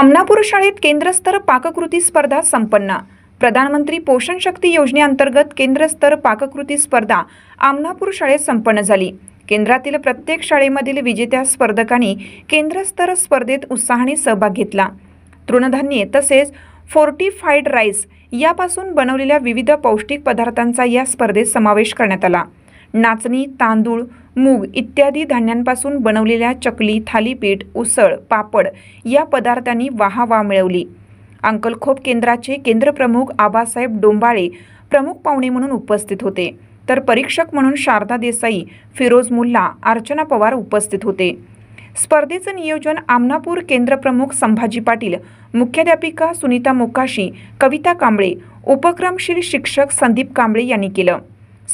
आमनापूर शाळेत केंद्रस्तर पाककृती स्पर्धा संपन्न. प्रधानमंत्री पोषण शक्ती योजनेअंतर्गत केंद्रस्तर पाककृती स्पर्धा आमनापूर शाळेत संपन्न झाली. केंद्रातील प्रत्येक शाळेमधील विजेत्या स्पर्धकांनी केंद्रस्तर स्पर्धेत उत्साहाने सहभाग घेतला. तृणधान्ये तसेच फोर्टिफाईड राईस यापासून बनवलेल्या विविध पौष्टिक पदार्थांचा या स्पर्धेत समावेश करण्यात आला. नाचणी तांदूळ मूग इत्यादी धान्यांपासून बनवलेल्या चकली थालीपीठ उसळ पापड या पदार्थांनी वाहवा मिळवली. अंकलखोप केंद्राचे केंद्रप्रमुख आबासाहेब डोंबाळे प्रमुख पाहुणे म्हणून उपस्थित होते. तर परीक्षक म्हणून शारदा देसाई फिरोज मुल्ला अर्चना पवार उपस्थित होते. स्पर्धेचं नियोजन आमनापूर केंद्रप्रमुख संभाजी पाटील मुख्याध्यापिका सुनीता मोकाशी कविता कांबळे उपक्रमशील शिक्षक संदीप कांबळे यांनी केलं.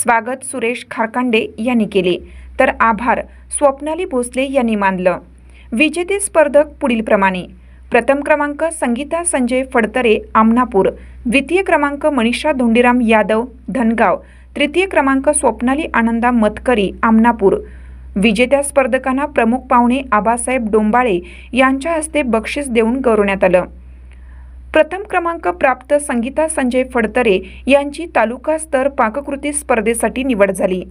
स्वागत सुरेश खारकांडे यांनी केले. तर आभार स्वप्नाली भोसले यांनी मानलं. विजेते स्पर्धक पुढीलप्रमाणे प्रथम क्रमांक संगीता संजय फडतरे आमनापूर. द्वितीय क्रमांक मनीषा धोंडीराम यादव धनगाव. तृतीय क्रमांक स्वप्नाली आनंदा मतकरी आमनापूर. विजेत्या स्पर्धकांना प्रमुख पाहुणे आबासाहेब डोंबाळे यांच्या हस्ते बक्षीस देऊन गौरवण्यात आलं. प्रथम क्रमांक प्राप्त संगीता संजय फडतरे यांची तालुका स्तर पाककृती स्पर्धेसाठी निवड झाली.